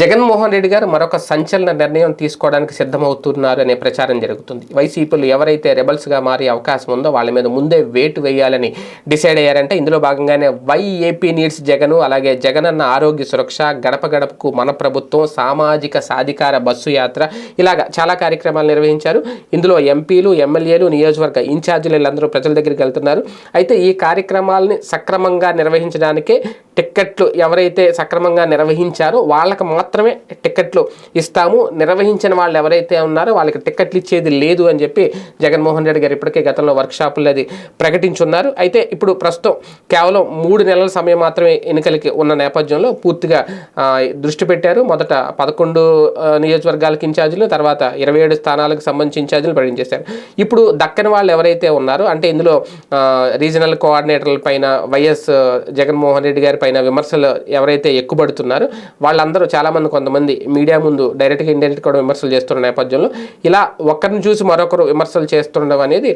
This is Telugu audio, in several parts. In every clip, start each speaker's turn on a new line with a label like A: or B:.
A: జగన్మోహన్ రెడ్డి గారు మరొక సంచలన నిర్ణయం తీసుకోవడానికి సిద్ధమవుతున్నారు అనే ప్రచారం జరుగుతుంది. వైసీపీలు ఎవరైతే రెబల్స్గా మారే అవకాశం ఉందో వాళ్ళ మీద ముందే వేటు వేయాలని డిసైడ్ అయ్యారంటే. ఇందులో భాగంగానే వైఏపీ నీడ్స్ జగను అలాగే జగనన్న ఆరోగ్య సురక్ష గడప గడపకు మన ప్రభుత్వం సామాజిక సాధికార బస్సు యాత్ర ఇలాగ చాలా కార్యక్రమాలు నిర్వహించారు. ఇందులో ఎంపీలు ఎమ్మెల్యేలు నియోజకవర్గ ఇన్ఛార్జీలు వీళ్ళందరూ ప్రజల దగ్గరికి వెళ్తున్నారు. అయితే ఈ కార్యక్రమాలని సక్రమంగా నిర్వహించడానికే టిక్కెట్లు ఎవరైతే సక్రమంగా నిర్వహించారో వాళ్ళకి మాత్రమే టిక్కెట్లు ఇస్తాము. నిర్వహించిన వాళ్ళు ఎవరైతే ఉన్నారో వాళ్ళకి టిక్కెట్లు ఇచ్చేది లేదు అని చెప్పి జగన్మోహన్ రెడ్డి గారు ఇప్పటికే గతంలో వర్క్షాపులు అది ప్రకటించున్నారు. అయితే ఇప్పుడు ప్రస్తుతం కేవలం మూడు నెలల సమయం మాత్రమే ఎన్నికలకి ఉన్న నేపథ్యంలో పూర్తిగా దృష్టి పెట్టారు. మొదట పదకొండు నియోజకవర్గాలకు ఇన్ఛార్జీలు తర్వాత ఇరవై ఏడు స్థానాలకు సంబంధించి ఇన్ఛార్జీలు ప్రకటించేశారు. ఇప్పుడు దక్కని వాళ్ళు ఎవరైతే ఉన్నారో అంటే ఇందులో రీజనల్ కోఆర్డినేటర్ల పైన వైఎస్ జగన్మోహన్ రెడ్డి గారి పైన విమర్శలు ఎవరైతే ఎక్కుబడుతున్నారో వాళ్ళందరూ చాలామంది కొంతమంది మీడియా ముందు డైరెక్ట్గా ఇండైరెక్ట్ కూడా విమర్శలు చేస్తున్న నేపథ్యంలో ఇలా ఒకరిని చూసి మరొకరు విమర్శలు చేస్తుండడం అనేది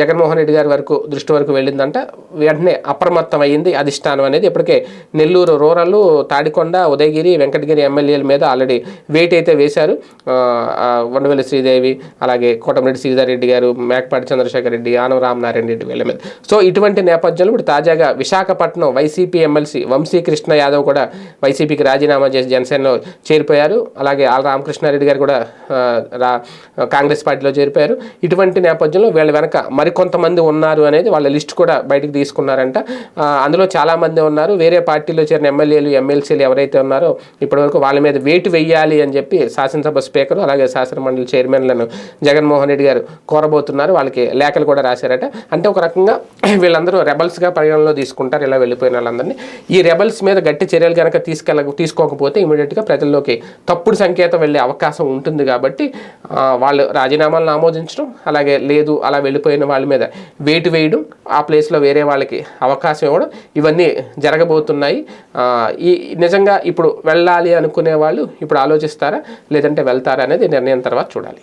A: జగన్మోహన్ రెడ్డి గారి వరకు దృష్టి వరకు వెళ్ళిందంట. వెంటనే అప్రమత్తం అయ్యింది అధిష్టానం అనేది. ఇప్పటికే నెల్లూరు రూరల్ తాడికొండ ఉదయగిరి వెంకటగిరి ఎమ్మెల్యేల మీద ఆల్రెడీ వెయిట్ అయితే వేశారు. ఆ, వండవెల్లి శ్రీదేవి అలాగే కోటమిరెడ్డి శ్రీధర్రెడ్డి గారు మేకపాటి చంద్రశేఖర్ రెడ్డి ఆనవ రామనారాయణ రెడ్డి వీళ్ళ మీద. సో ఇటువంటి నేపథ్యంలో ఇప్పుడు తాజాగా విశాఖపట్నం వైసీపీ ఎమ్మెల్సీ వంశీకృష్ణ యాదవ్ కూడా వైసీపీకి రాజీనామా చేసి జనసేనలో చేరిపోయారు. అలాగే ఆల్ రామకృష్ణారెడ్డి గారు కూడా రా కాంగ్రెస్ పార్టీలో చేరిపోయారు. ఇటువంటి నేపథ్యంలో వీళ్ళ వెనక మరికొంతమంది ఉన్నారు అనేది వాళ్ళ లిస్ట్ కూడా బయటకు తీసుకున్నారంట. అందులో చాలామంది ఉన్నారు. వేరే పార్టీలో చేరిన ఎమ్మెల్యేలు ఎమ్మెల్సీలు ఎవరైతే ఉన్నారో ఇప్పటివరకు వాళ్ళ మీద వేటు వెయ్యాలి అని చెప్పి శాసనసభ స్పీకర్ అలాగే శాసనమండలి చైర్మన్లను జగన్మోహన్ రెడ్డి గారు కోరబోతున్నారు. వాళ్ళకి లేఖలు కూడా రాశారట. అంటే ఒక రకంగా వీళ్ళందరూ రెబల్స్గా పరిగణలో తీసుకుంటారు. ఇలా వెళ్ళిపోయిన వాళ్ళందరినీ. ఈ రెబల్స్ మీద గట్టి చర్యలు కనుక తీసుకెళ్ళ తీసుకోకపోతే ఇమీడియట్గా ప్రజల్లోకి తప్పుడు సంకేతం వెళ్ళే అవకాశం ఉంటుంది కాబట్టి వాళ్ళు రాజీనామాలను ఆమోదించడం అలాగే లేదు అలా వెళ్ళిపోయిన వాళ్ళ మీద వేటు వేయడం ఆ ప్లేస్లో వేరే వాళ్ళకి అవకాశం ఇవ్వడం ఇవన్నీ జరగబోతున్నాయి. ఈ నిజంగా ఇప్పుడు వెళ్ళాలి అనుకునే వాళ్ళు ఇప్పుడు ఆలోచిస్తారా? లేదంటే వెళ్తారా అనేది నిర్ణయం తర్వాత చూడాలి.